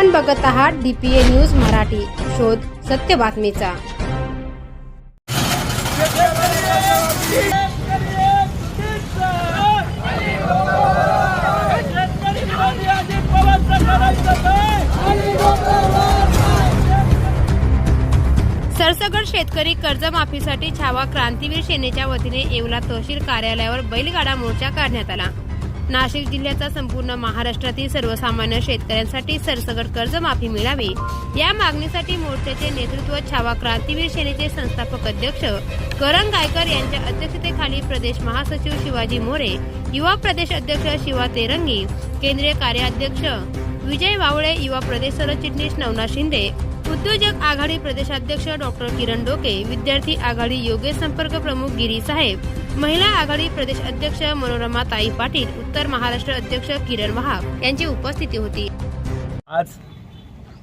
आपण बघत आहात डीपीए न्यूज मराठी. शोध सत्य बातमीचा. सरसगड शेतकरी कर्जमाफीसाठी छावा क्रांतीवीर सेनेच्या वतीने येवला तहसील कार्यालयावर बैलगाडा मोर्चा काढण्यात आला. नाशिक जिल्ह्याचा संपूर्ण महाराष्ट्रातील सर्वसामान्य शेतकऱ्यांसाठी सरसगट कर्जमाफी मिळावी. या मागणीसाठी मोर्चाचे नेतृत्व छावा क्रांतीवीर सेनेचे संस्थापक अध्यक्ष करण गायकर यांच्या अध्यक्षतेखाली प्रदेश महासचिव शिवाजी मोरे युवा प्रदेश अध्यक्ष शिवा तेरंगी केंद्रीय कार्याध्यक्ष विजय वावळे युवा प्रदेश सरचिटणीस नवनाथ शिंदे उद्योजक आघाडी प्रदेशाध्यक्ष डॉक्टर किरण डोके विद्यार्थी आघाडी योगेश संपर्क प्रमुख गिरी साहेब महिला आघाडी प्रदेश अध्यक्ष मनोरमा ताई पाटील उत्तर महाराष्ट्र अध्यक्ष किरण वहाब यांची उपस्थिती होती. आज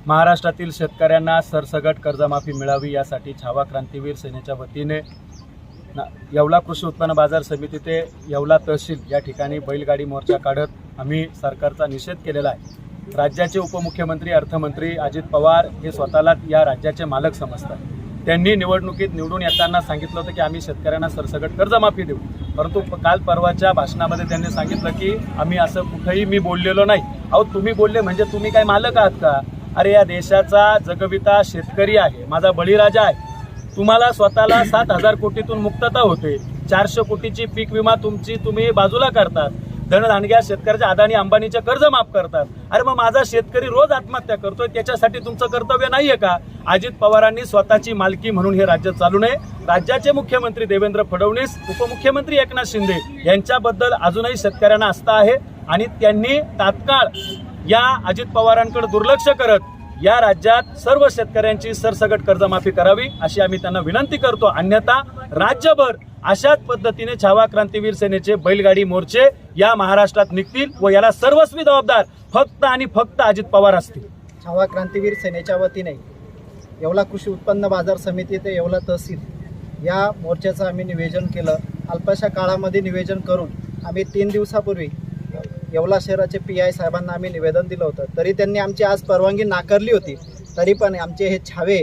महाराष्ट्रातील शेतकऱ्यांना सरसगट कर्जमाफी मिळावी यासाठी छावा क्रांतीवीर सेनेच्या वतीने ना येवला कृषी उत्पन्न बाजार समिती ते येवला तहसील या ठिकाणी बैलगाडी मोर्चा काढत आम्ही सरकारचा निषेध केलेला आहे. राज्याचे उपमुख्यमंत्री अर्थमंत्री अजित पवार हे स्वतःला या राज्याचे मालक समजतात. त्यांनी निवडणुकीत निवडून येताना सांगितलं होतं की आम्ही शेतकऱ्यांना सरसगट कर्जमाफी देऊ. परंतु काल परवाच्या भाषणामध्ये त्यांनी सांगितलं की आम्ही असं कुठंही मी बोललेलो नाही. अहो तुम्ही बोलले म्हणजे तुम्ही काय मालक आहात का? अरे या देशाचा जगविता शेतकरी आहे माझा बळीराजा आहे. तुम्हाला स्वतःला सात हजार कोटीतून मुक्तता होते. चारशे कोटीची पीक विमा तुमची तुम्ही बाजूला करतात. धनधानग्या शेतकऱ्याच्या अदानी अंबानीचे कर्ज माफ करतात. अरे मग माझा शेतकरी रोज आत्महत्या करतोय त्याच्यासाठी तुमचं कर्तव्य नाहीये का? अजित पवारांनी स्वतःची मालकी म्हणून हे राज्य चालू नये. राज्याचे मुख्यमंत्री देवेंद्र फडणवीस उपमुख्यमंत्री एकनाथ शिंदे यांच्याबद्दल अजूनही शेतकऱ्यांना आस्था आहे आणि त्यांनी तात्काळ या अजित पवारांकडे दुर्लक्ष करत या राज्यात सर्व शेतकऱ्यांची सरसगट कर्जमाफी करावी अशी आम्ही त्यांना विनंती करतो. अन्यथा राज्यभर अशाच पद्धतीने छावा क्रांतीवीर सेनेचे बैलगाडी मोर्चे या महाराष्ट्रात निघतील व याला सर्वस्वी जबाबदार फक्त आणि फक्त अजित पवार असतील. छावा क्रांतीवीर सेनेच्या वतीने येवला कृषी उत्पन्न बाजार समिती ते येवला तहसील या मोर्चाचं आम्ही निवेदन केलं. अल्पशा काळामध्ये निवेदन करून आम्ही तीन दिवसापूर्वी येवला शहराचे पी आय साहेबांना आम्ही निवेदन दिलं होतं. तरी त्यांनी आमची आज परवानगी नाकारली होती. तरी पण आमचे हे छावे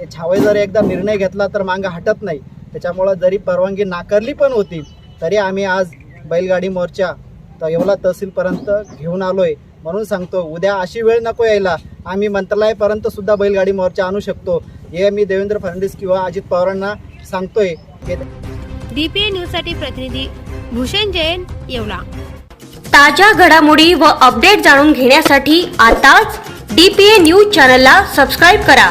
हे छावे जर एकदा निर्णय घेतला तर मागं हटत नाही. त्याच्यामुळं जरी परवानगी नाकारली पण होती तरी आम्ही आज बैलगाडी मोर्चा तर येवला तहसीलपर्यंत घेऊन आलोय. म्हणून सांगतो उद्या अशी वेळ नको यायला. आम्ही मंत्रालयापर्यंत सुद्धा बैलगाडी मोर्चा आणू शकतो. हे मी देवेंद्र फडणवीस किंवा अजित पवारांना सांगतोय. डीपीए न्यूजसाठी प्रतिनिधी भूषण जैन येवला. ताज्या घडामोडी व अपडेट जाणून घेण्यासाठी आताच डीपीए न्यूज चॅनलला सबस्क्राईब करा.